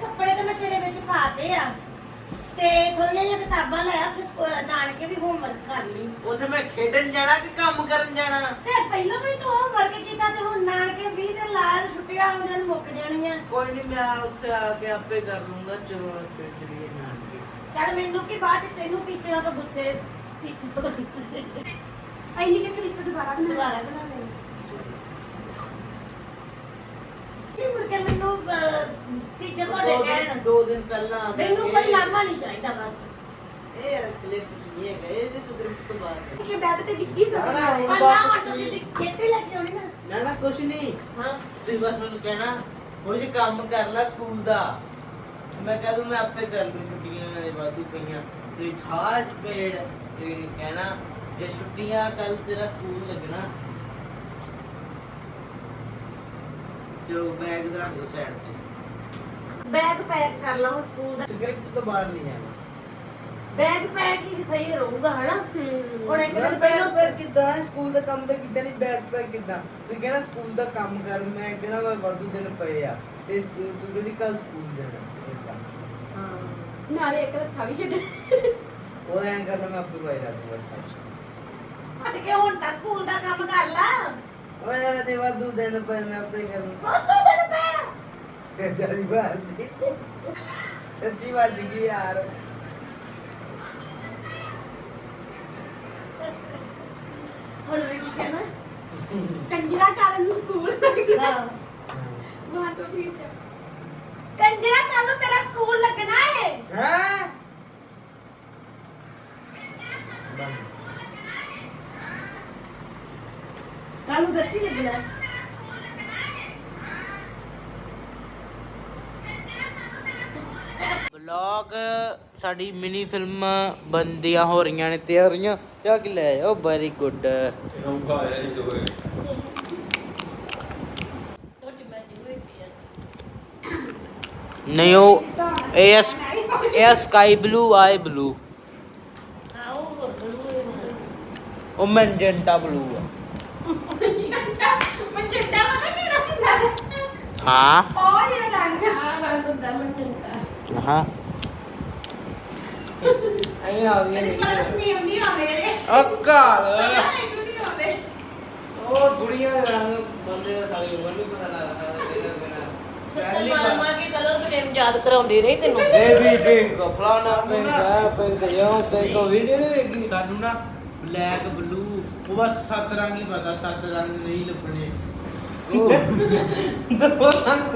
ਕੱਪੜੇ ਤਾਂ ਮੈਂ ਤੇਰੇ ਵਿੱਚ ਪਾਤੇ ਆ। ਤੇ ਥੋੜੀਆਂ ਜਿਹੀਆਂ ਕਿਤਾਬਾਂ ਲੈ ਆ ਉੱਥੇ ਸਕੂ- ਨਾਨਕੇ ਵੀ ਹੋਮਵਰਕ ਕਰ ਲਈ। ਉੱਥੇ ਮੈਂ ਖੇਡਣ ਜਾਣਾ ਕਿ ਕੰਮ ਕਰਨ ਜਾਣਾ? ਤੇ ਪਹਿਲਾਂ ਵੀ ਤੂੰ ਹੋਮਵਰਕ ਕੀਤਾ ਤੇ ਹੁਣ ਨਾਨਕੇ 20 ਦਿਨ ਲਾਇਆ ਛੁੱਟੀਆਂ ਆਉਂਦੀਆਂ ਨੂੰ ਮੁੱਕ ਜਾਣੀਆਂ। ਕੋਈ ਨਹੀਂ ਮੈਂ ਉੱਥੇ ਆ ਕੇ ਆਪੇ ਕਰ ਲੂੰਗਾ ਚਲੋ ਤੇ ਚਲੀਏ ਨਾਨਕੇ। ਚੱਲ ਮੈਨੂੰ ਕੀ ਬਾਅਦ ਚ ਤੈਨੂੰ ਟੀਚਰਾਂ ਤੋਂ ਗੁੱਸੇ ਟੀਚਰ ਤੋਂ ਗੁੱਸੇ। ਇੰਨੀ ਕਿ ਕਲਿੱਪ ਦੁਬਾਰਾ ਬਣਾ ਦੁਬਾਰਾ ਬਣਾ ਲੈ ਇਹ ਮੁੜ ਕੇ ਮੈਨੂੰ ਟੀਚਰ ਤੁਹਾਡੇ ਦੋ ਕਹਿਣ। ਦਿਨ ਦੋ ਦਿਨ ਪਹਿਲਾਂ ਮੈਨੂੰ ਕੋਈ ਲਾਮਾ ਨਹੀਂ ਚਾਹੀਦਾ ਬਸ। ਇਹ ਯਾਰ ਕਲਿੱਪ ਨਹੀਂ ਹੈਗਾ ਇਹ ਜੇ ਸੁਧਰ ਤੋਂ ਬਾਅਦ ਹੈ। ਕਿ ਬੈੱਡ ਤੇ ਡਿੱਗੀ ਨਾ, ਸਕਦਾ ਨਾ, ਹੁਣ ਪਰ ਨਾ ਵਾਪਸ ਹੁਣ ਤੁਸੀਂ ਨਹੀਂ। ਖੇਤੀ ਲੈ ਕੇ ਆਉਣੀ ਨਾ। ਨਾ ਨਾ ਕੁਛ ਨਹੀਂ। ਹਾਂ। ਤੁਸੀਂ ਬਸ ਮੈਨੂੰ ਕਹਿਣਾ ਕੁਝ ਕੰਮ ਕਰ ਲੈ ਸਕੂਲ ਦਾ ਮੈਂ ਕਹਿ ਦੂੰ ਮੈਂ ਆਪੇ ਕਰ ਲੂ ਛੁੱਟੀਆਂ ਵਾਧੂ ਪਈਆਂ। ਤੇ ਖਾਸ ਪੇੜ ਤੇ ਕਹਿਣਾ ਜੇ ਛੁੱਟੀਆਂ ਕੱਲ ਤੇਰਾ ਸਕੂਲ ਲੱਗਣਾ ਜੋ ਬੈਗ ਦਾ ਰੱਖ ਸਾਈਡ ਤੇ। ਬੈਗ ਪੈਕ ਕਰ ਲਾ ਹੁਣ ਸਕੂਲ ਦਾ। ਸਕ੍ਰਿਪਟ ਤੋਂ ਬਾਹਰ ਨਹੀਂ ਜਾਣਾ ਬੈਗ ਪੈਕ ਹੀ ਸਹੀ ਰਹੂਗਾ ਹਨਾ? ਹੁਣ ਇੱਕ ਦਿਨ ਬੈਗ ਪਹਿਲਾਂ ਪੈਕ ਕਿੱਦਾਂ? ਸਕੂਲ ਦਾ ਕੰਮ ਤਾਂ ਕੀਤਾ ਨਹੀਂ? ਬੈਗ ਪੈਕ ਕਿੱਦਾਂ? ਤੂੰ ਕਹਿਣਾ ਸਕੂਲ ਦਾ ਕੰਮ ਕਰ ਮੈਂ ਕਹਿਣਾ ਮੈਂ ਵਾਧੂ ਦਿਨ ਪਏ ਆ। ਤੇ ਤੂੰ ਤੂੰ ਕਹਿੰਦੀ ਕੱਲ ਸਕੂਲ ਜਾਣਾ ਏਦਾਂ। ਹਾਂ। ਨਾਲੇ ਇੱਕ ਹੱਥਾ ਵੀ ਛੱਡ। ਉਹ ਐਂ ਕਰਨਾ ਮੈਂ ਆਪੇ ਬਾਈ ਰੱਖ ਦੂੰਗਾ ਹਟ ਕੇ ਹੁਣ ਤਾਂ ਸਕੂਲ ਦਾ ਕੰਮ ਕਰ ਲਾ। ਓਏ ਯਾਰ ਤੇ ਵਾਧੂ ਦਿਨ ਪਏ ਮੈਂ ਆਪੇ ਕਰੂੰ ਫੋਟੋ ਦਿਨ ਪਿਆ ਤੇ ਜਰੀ ਬਾਹਰ ਦੀ ਸੱਚੀ ਵੱਜ ਗਈ ਯਾਰ। ਹੁਣ ਵੀ ਕੀ ਕਹਿਣਾ? ਕੰਜਰਾ ਨੂੰ ਸਕੂਲ। ਹਾਂ। ਵਾਹ ਤੋਂ ਫੀਸ ਕੰਜਰਾ ਕੱਲ ਨੂੰ ਤੇਰਾ ਸਕੂਲ ਲੱਗਣਾ ਏ ਹੈ ਕੱਲ ਨੂੰ ਸੱਚੀ ਲੱਗਣਾ ਵਲੌਗ ਸਾਡੀ ਮਿਨੀ ਫਿਲਮ ਬੰਦੀਆਂ ਹੋ ਰਹੀਆਂ ਨੇ ਤਿਆਰੀਆਂ। ਜਾ ਕੇ ਲੈ ਆਓ ਵੈਰੀ ਗੁੱਡ ਨਹੀਂ ਉਹ ਇਹ ਇਹ ਸਕਾਈ ਬਲੂ ਆਈ ਬਲੂ ਉਹ ਮੈਂਜੈਂਟਾ ਬਲੂ ਆ ਮੰਜੰਟਾ ਮੰਜੰਟਾ ਪਤਾ ਕਿਹੜਾ ਹੁੰਦਾ ਹਾਂ ਉਹ ਜਿਹੜਾ ਰੰਗ ਹਾਂ ਰੰਗ ਹੁੰਦਾ ਮੰਟਾ ਹਾਂ ਐਂ ਆ ਤੇਰੀ ਕਲਰ ਨਹੀਂ ਹੁੰਦੀ ਆ ਮੇਰੇ ਅਕਾਲ ਨਹੀਂ ਨਹੀਂ ਆਉਂਦੇ ਉਹ ਬੁੜੀਆਂ ਦੇ ਰੰਗ ਬੰਦੇ ਦਾ ਉਮਰ ਨਹੀਂ ਪਤਾ ਲੱਗਦਾ ਕਿਹੜਾ ਛੱਤਰ ਮਾਰ ਮਾਰ ਕੇ ਕਲਰ ਫਰੇਮ ਯਾਦ ਕਰਾਉਂਦੀ ਰਹੀ ਤੈਨੂੰ ਬੇਬੀ ਪਿੰਕ ਫਲਾਣਾ ਪਿੰਕ ਹੈ ਪਿੰਕ ਜਿਉਂ ਪਿੰਕ ਵੀਡੀਓ ਨਹੀਂ ਵੇਖੀ ਸਾਨੂੰ ਨਾ ਬਲੈਕ ਬਲੂ ਉਹ ਬਸ ਸੱਤ ਰੰਗ ਹੀ ਪਤਾ ਸੱਤ ਰੰਗ ਨਹੀਂ ਲੱਭਣੇ। ਦੋ ਰੰਗ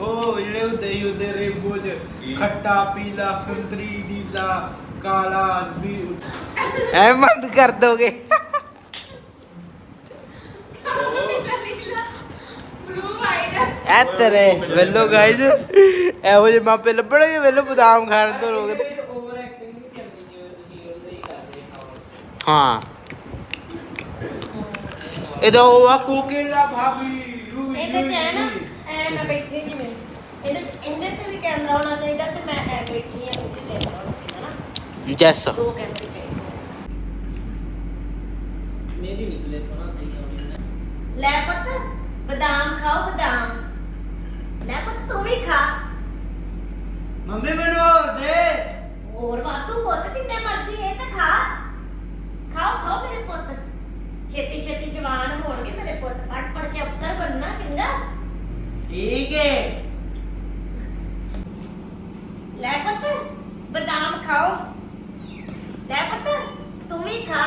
ਉਹ ਜਿਹੜੇ ਹੁੰਦੇ ਹੀ ਹੁੰਦੇ ਰੇਨਬੋ ਚ ਖੱਟਾ ਪੀਲਾ ਸੰਤਰੀ ਨੀਲਾ ਕਾਲਾ ਵੀ ਐ ਬੰਦ ਕਰ ਦੋਗੇ। ਬਲੂ ਵਾਈਟ ਐ ਤੇਰੇ ਵੇਲੋ ਗਾਇਜ਼ ਇਹੋ ਜਿਹੇ ਮਾਪੇ ਲੱਭਣਗੇ ਵੇਲੋ ਬਦਾਮ ਖਾਣ ਤੋਂ ਰੋਕਦੇ ਹਾਂ। ਇਹਦਾ ਉਹ ਆ ਕੋਕੇਲਾ ਭਾਬੀ ਇਹਦੇ ਚ ਹੈ ਨਾ ਐ ਮੈਂ ਬੈਠੀ ਜਿਵੇਂ। ਇਹਦੇ ਚ ਇਹਦੇ ਤੇ ਵੀ ਕੈਮਰਾ ਹੋਣਾ ਚਾਹੀਦਾ ਤੇ ਮੈਂ ਐ ਬੈਠੀ ਆ ਉਹਦੇ ਤੇ ਕੈਮਰਾ ਹੋਣਾ ਚਾਹੀਦਾ ਨਾ। ਜੈਸ। ਦੋ ਕੈਮਰੇ ਚਾਹੀਦੇ ਮੇਰੀ ਨਿਕਲੇ ਪਣਾ ਸਹੀ ਆਉਣੀ ਲੈ ਪੁੱਤ ਬਦਾਮ ਖਾਓ ਬਦਾਮ। ਲੈ ਪੁੱਤ ਤੂੰ ਵੀ ਖਾ। ਮੰਮੀ ਮੈਨੂੰ ਦੇ। ਹੋਰ ਵਾਧੂ ਪੁੱਤ ਜਿੰਨੇ ਮਰਜ਼ੀ ਇਹ ਤਾਂ ਖਾ। ਛੇਤੀ ਛੇਤੀ ਜਵਾਨ ਹੋਣਗੇ ਮੇਰੇ ਪੁੱਤ। ਪੜ ਪੜ ਕੇ ਅਫਸਰ ਬਣਨਾ ਚੰਗਾ? ਠੀਕ ਹੈ ਲੈ ਪੁੱਤ ਬਦਾਮ ਖਾਓ। ਲੈ ਪੁੱਤ ਤੂੰ ਵੀ ਖਾ।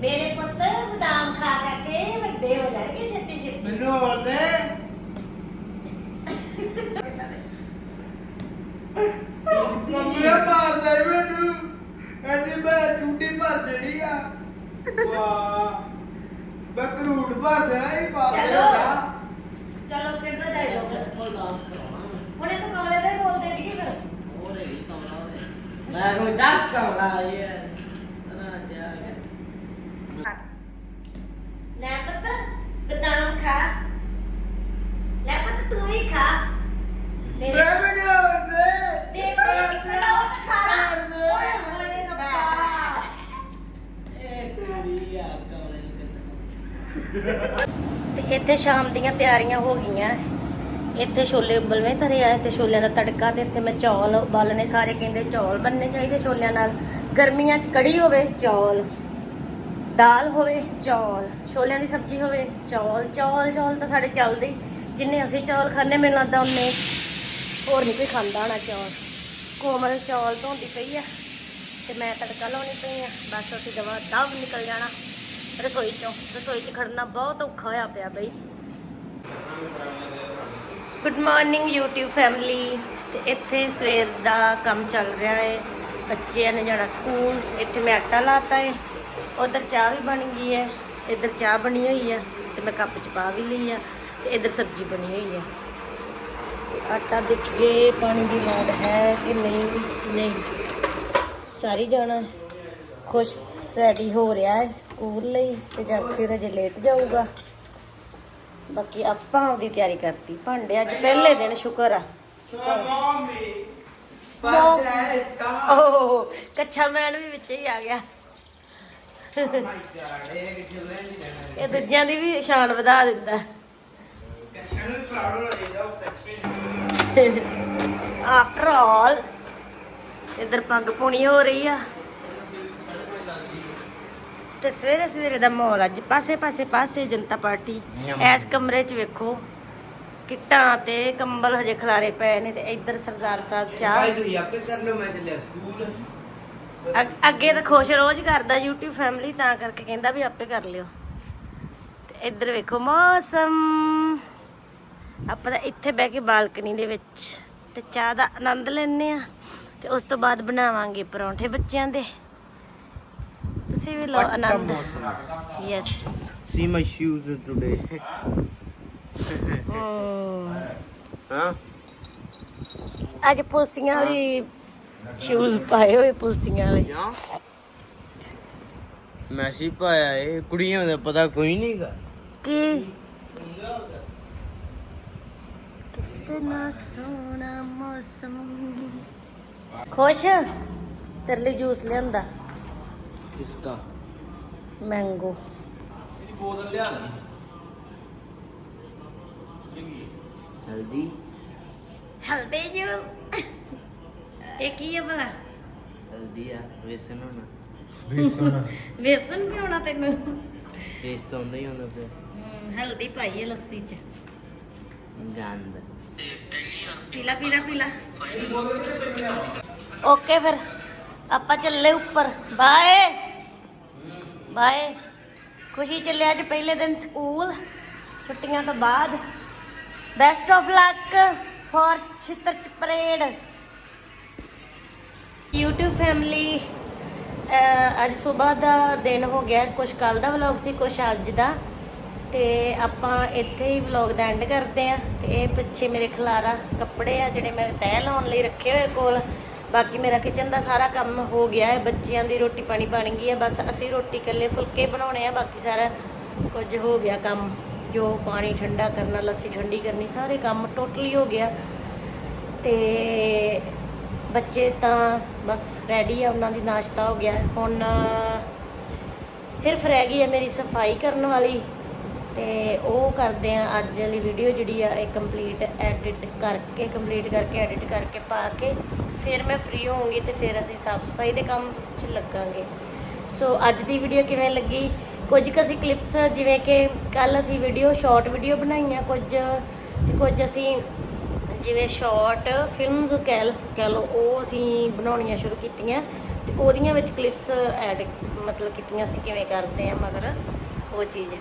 ਮੇਰੇ ਪੁੱਤ ਬਦਾਮ ਖਾ ਖਾ ਕੇ ਵੱਡੇ ਹੋ ਜਾਣਗੇ ਛੇਤੀ ਛੇਤੀ ਮੈਨੂੰ ਹੋਰ ਦੇ। ਮੰਮੀ ਆ ਮਾਰਦਾ ਈ ਮੈਨੂੰ। ਐਨੀ ਮੈਂ ਚੂਟੀ ਭਰ ਦੇਣੀ ਆ। ਵਾਹ। ਭਰ ਦੇਣਾ ਹੀ ਪਾ ਚਲੋ। ਚਲੋ ਕਿਹੜਾ ਜਾਈਓ ਕੋਈ ਲਾਸ ਕਰਾਉਣਾ ਮੈਂ। ਹੁਣੇ ਤਾਂ ਕਮਲੇ ਦਾ ਹੀ ਬੋਲਦੇ ਜੀ ਫਿਰ। ਹੋਰ ਹੈ ਕਮਲਾ ਉਹਦੇ। ਮੈਂ ਕੋਈ ਜੱਟ ਕਮਲਾ ਇਹ ਨਾ ਜਾ ਲੈ ਪੁੱਤ ਬਦਾਮ ਖਾ ਲੈ ਪੁੱਤ ਤੂੰ ਵੀ ਖਾ ਮੇਰੇ ਮੈਨੂੰ ਹੋਰ ਦੇ ਦੇ ਦੇ ਚਲੋ ਉਹ ਤਾਂ ਖਾ ਲਾ ਓਏ ਹੋਏ ਰੱਬਾ ਇਹ ਕੁੜੀ ਆ ਕਮਲੇ ਨੂੰ ਕਿੱਥੇ ਤੇ ਇੱਥੇ ਸ਼ਾਮ ਦੀਆਂ ਤਿਆਰੀਆਂ ਹੋ ਗਈਆਂ। ਇੱਥੇ ਛੋਲੇ ਉਬਲਵੇਂ ਧਰੇ ਆ ਤੇ ਛੋਲਿਆਂ ਦਾ ਤੜਕਾ ਤੇ ਇੱਥੇ ਮੈਂ ਚੌਲ ਉਬਾਲਣੇ, ਸਾਰੇ ਕਹਿੰਦੇ ਚੌਲ ਬਣਨੇ ਚਾਹੀਦੇ ਛੋਲਿਆਂ ਨਾਲ। ਗਰਮੀਆਂ 'ਚ ਕੜੀ ਹੋਵੇ, ਚੌਲ। ਦਾਲ ਹੋਵੇ, ਚੌਲ। ਛੋਲਿਆਂ ਦੀ ਸਬਜ਼ੀ ਹੋਵੇ, ਚੌਲ। ਚੌਲ ਚੌਲ ਤਾਂ ਸਾਡੇ ਚੱਲਦੇ ਜਿੰਨੇ ਅਸੀਂ ਚੌਲ ਖਾਂਦੇ, ਮੈਨੂੰ ਲੱਗਦਾ ਉਹਨੇ ਹੋਰ ਨਹੀਂ ਕੋਈ ਖਾਂਦਾ ਹੋਣਾ ਚੌਲ। ਕੋਮਲ ਚੌਲ ਧੋਂਦੀ ਪਈ ਆ ਤੇ ਮੈਂ ਤੜਕਾ ਲਾਉਣੀ ਪਈ ਆ। ਬਸ ਅਸੀਂ ਦਵਾ ਦਵ ਨਿਕਲ ਜਾਣਾ। ਰਸੋਈ ਚੋਂ, ਰਸੋਈ 'ਚ ਖੜਨਾ ਬਹੁਤ ਔਖਾ ਹੋਇਆ ਪਿਆ ਬਈ। ਗੁੱਡ ਮਾਰਨਿੰਗ YouTube ਫੈਮਿਲੀ ਤੇ ਇੱਥੇ ਸਵੇਰ ਦਾ ਕੰਮ ਚੱਲ ਰਿਹਾ ਹੈ ਬੱਚਿਆਂ ਨੇ ਜਾਣਾ ਸਕੂਲ, ਇੱਥੇ ਮੈਂ ਆਟਾ ਲਾਤਾ ਹੈ ਉਧਰ ਚਾਹ ਵੀ ਬਣ ਗਈ ਹੈ ਇੱਧਰ ਚਾਹ ਬਣੀ ਹੋਈ ਹੈ ਤੇ ਮੈਂ ਕੱਪ ਚ ਪਾ ਵੀ ਲਈ ਆ ਤੇ ਇੱਧਰ ਸਬਜ਼ੀ ਬਣੀ ਹੋਈ ਹੈ ਆਟਾ ਦੇਖੀਏ, ਪਾਣੀ ਦੀ ਲੋੜ ਹੈ ਕਿ ਨਹੀਂ ਨਹੀਂ। ਸਾਰੀ ਜਾਣਾ। ਖੁਸ਼ ਰੈਡੀ ਹੋ ਰਿਹਾ ਹੈ ਸਕੂਲ ਲਈ ਤੇ ਜਦ ਸਿਰ ਅਜੇ ਲੇਟ ਜਾਊਗਾ। ਬਾਕੀ ਆਪਾਂ ਉਹਦੀ ਤਿਆਰੀ ਕਰਤੀ। ਭਾਂਡੇ ਅੱਜ ਪਹਿਲੇ ਦਿਨ ਸ਼ੁਕਰ ਆ। ਓਹ, ਕੱਛਾ ਮੈਨ ਵੀ ਵਿੱਚ ਹੀ ਆ ਗਿਆ। ਇਹ ਦੂਜਿਆਂ ਦੀ ਵੀ ਸ਼ਾਨ ਵਧਾ ਦਿੰਦਾ। ਆਫਟਰ ਆਲ ਇਧਰ ਪੱਗ ਪੁਣੀ ਹੋ ਰਹੀ ਆ। ਤੇ ਸਵੇਰੇ ਸਵੇਰੇ ਦਾ ਮਾਹੌਲ ਅੱਜ। ਪਾਸੇ ਪਾਸੇ ਪਾਸੇ ਜਨਤਾ ਪਾਰਟੀ। ਐਸ ਕਮਰੇ 'ਚ ਵੇਖੋ ਕਿੱਟਾਂ ਤੇ ਕੰਬਲ ਹਜੇ ਖਲਾਰੇ ਪਏ ਨੇ ਤੇ ਇੱਧਰ ਸਰਦਾਰ ਸਾਹਿਬ ਚਾਹ ਤੁਸੀਂ ਆਪੇ ਕਰ ਲਓ ਮੈਂ ਚੱਲਿਆ ਸਕੂਲ। ਅੱਗ- ਅੱਗੇ ਤਾਂ ਖੁਸ਼ ਰੋਜ਼ ਕਰਦਾ YouTube ਫੈਮਿਲੀ ਤਾਂ ਕਰਕੇ ਕਹਿੰਦਾ ਵੀ ਆਪੇ ਕਰ ਲਿਓ। ਤੇ ਇੱਧਰ ਵੇਖੋ ਮੌਸਮ। ਆਪਾਂ ਤਾਂ ਇੱਥੇ ਬਹਿ ਕੇ ਬਾਲਕਨੀ ਦੇ ਵਿੱਚ ਤੇ ਚਾਹ ਦਾ ਆਨੰਦ ਲੈਣੇ ਆ ਤੇ ਉਸ ਤੋਂ ਬਾਅਦ ਬਣਾਵਾਂਗੇ ਪਰੌਂਠੇ ਬੱਚਿਆਂ ਦੇ। ਤੁਸੀਂ ਵੀ ਲਓ ਆਨੰਦ yes see my shoes today ਹਾਂ ਅੱਜ ਪੁਲਸੀਆਂ ਵਾਲੀ ਸ਼ੂਜ਼ ਪਾਏ ਹੋਏ ਪੁਲਸੀਆਂ ਵਾਲੇ। ਮੈਸੀ ਪਾਇਆ ਇਹ ਕੁੜੀਆਂ ਦਾ ਪਤਾ ਕੋਈ ਨਹੀਂਗਾ ਕੀ? ਕਿਤਨਾ ਸੋਹਣਾ ਮੌਸਮ। ਖੁਸ਼? ਤੇਰੇ ਲਈ ਜੂਸ ਲਿਆਂਦਾ। ਕਿਸਕਾ? ਮੈਂਗੋ ਬੋਤਲ ਲਿਆ ਹਲਦੀ ਹਲਦੀ ਜੂਸ ਇਹ ਕੀ ਹੈ ਭਲਾ? ਹਲਦੀ ਆ ਵੇਸਨ ਹੋਣਾ। ਵੇਸਨ ਪਿਉਣਾ ਤੈਨੂੰ। ਟੇਸਟ ਤਾਂ ਹੁੰਦਾ ਹੀ ਹੁੰਦਾ ਫਿਰ। ਹਮ, ਹਲਦੀ ਪਾਈ ਹੈ ਲੱਸੀ ਚ। ਗੰਦ। ਪੀਲਾ ਪੀਲਾ ਪੀਲਾ। ਓਕੇ ਫਿਰ ਆਪਾਂ ਚੱਲੇ ਉੱਪਰ। Bye bye. ਖੁਸ਼ੀ ਚੱਲਿਆ ਅੱਜ ਪਹਿਲੇ ਦਿਨ ਸਕੂਲ। ਛੁੱਟੀਆਂ ਤੋਂ ਬਾਅਦ। ਬੈਸਟ ਆਫ ਲੱਕ ਫॉर ਛਿੱਤਰ ਪਰੇਡ। YouTube ਫੈਮਿਲੀ ਅੱਜ ਸਵੇਰ ਦਾ ਦਿਨ ਹੋ ਗਿਆ। ਕੁਝ ਕੱਲ ਦਾ ਵਲੌਗ ਸੀ ਕੁਝ ਅੱਜ ਦਾ। ਤੇ ਆਪਾਂ ਇੱਥੇ ਹੀ ਵਲੌਗ ਦਾ ਐਂਡ ਕਰਦੇ ਆ ਤੇ ਇਹ ਪਿੱਛੇ ਮੇਰੇ ਖਲਾਰਾ ਕੱਪੜੇ ਆ, ਜਿਹੜੇ ਮੈਂ ਤੈਅ ਲਾਉਣ ਲਈ ਰੱਖੇ ਹੋਏ ਕੋਲ। ਬਾਕੀ ਮੇਰਾ ਕਿਚਨ ਦਾ ਸਾਰਾ ਕੰਮ ਹੋ ਗਿਆ ਹੈ, ਬੱਚਿਆਂ ਦੀ ਰੋਟੀ ਪਾਣੀ ਬਣ ਗਈ ਹੈ, ਬਸ ਅਸੀਂ ਰੋਟੀ ਇਕੱਲੇ ਫੁਲਕੇ ਬਣਾਉਣੇ ਆ, ਬਾਕੀ ਸਾਰਾ ਕੁਝ ਹੋ ਗਿਆ ਕੰਮ। ਜੋ ਪਾਣੀ ਠੰਡਾ ਕਰਨਾ, ਲੱਸੀ ਠੰਡੀ ਕਰਨੀ, ਸਾਰੇ ਕੰਮ ਟੋਟਲੀ ਹੋ ਗਿਆ। ਤੇ ਬੱਚੇ ਤਾਂ ਬਸ ਰੈਡੀ ਆ, ਉਹਨਾਂ ਦੀ ਨਾਸ਼ਤਾ ਹੋ ਗਿਆ। ਹੁਣ ਸਿਰਫ ਰਹਿ ਗਈ ਹੈ ਮੇਰੀ ਸਫ਼ਾਈ ਕਰਨ ਵਾਲੀ ਤੇ ਉਹ ਕਰਦੇ ਆ ਅੱਜ ਵਾਲੀ ਵੀਡੀਓ ਜਿਹੜੀ ਆ, ਇਹ ਕੰਪਲੀਟ ਐਡਿਟ ਕਰਕੇ ਕੰਪਲੀਟ ਕਰਕੇ ਐਡਿਟ ਕਰਕੇ ਪਾ ਕੇ ਫਿਰ ਮੈਂ ਫ੍ਰੀ ਹੋਵਾਂਗੀ ਤੇ ਫਿਰ ਅਸੀਂ ਸਾਫ਼ ਸਫ਼ਾਈ ਦੇ ਕੰਮ 'ਚ ਲੱਗਾਂਗੇ। ਸੋ ਅੱਜ ਦੀ ਵੀਡੀਓ ਕਿਵੇਂ ਲੱਗੀ? ਕੁਝ ਕੁ ਅਸੀਂ ਕਲਿੱਪਸ ਜਿਵੇਂ ਕਿ ਕੱਲ ਅਸੀਂ ਵੀਡੀਓ ਸ਼ਾਰਟ ਵੀਡੀਓ ਬਣਾਈਆਂ ਕੁਝ। ਤੇ ਕੁਝ ਅਸੀਂ ਜਿਵੇਂ ਸ਼ਾਰਟ ਫਿਲਮਸ ਕਹਿ ਲ- ਕਹਿ ਲਓ, ਉਹ ਅਸੀਂ ਬਣਾਉਣੀਆਂ ਸ਼ੁਰੂ ਕੀਤੀਆਂ। ਤੇ ਉਹਦੀਆਂ ਵਿੱਚ ਕਲਿੱਪਸ ਐਡ ਮਤਲਬ ਕੀਤੀਆਂ ਅਸੀਂ ਕਿਵੇਂ ਕਰਦੇ ਆ ਮਗਰ ਉਹ ਚੀਜ਼।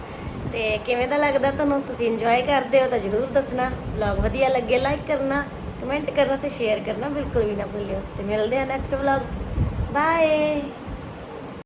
ਤੇ ਕਿਵੇਂ ਦਾ ਲੱਗਦਾ ਤੁਹਾਨੂੰ? ਤੁਸੀਂ ਇੰਜੋਏ ਕਰਦੇ ਹੋ ਤਾਂ ਜਰੂਰ ਦੱਸਣਾ। ਵਲੌਗ ਵਧੀਆ ਲੱਗੇ ਲਾਈਕ ਕਰਨਾ। ਕਮੈਂਟ ਕਰਨਾ ਤੇ ਸ਼ੇਅਰ ਕਰਨਾ ਬਿਲਕੁਲ ਵੀ ਨਾ ਭੁੱਲਿਓ ਤੇ ਮਿਲਦੇ ਆ ਨੈਕਸਟ ਵਲੌਗ 'ਚ। ਬਾਏ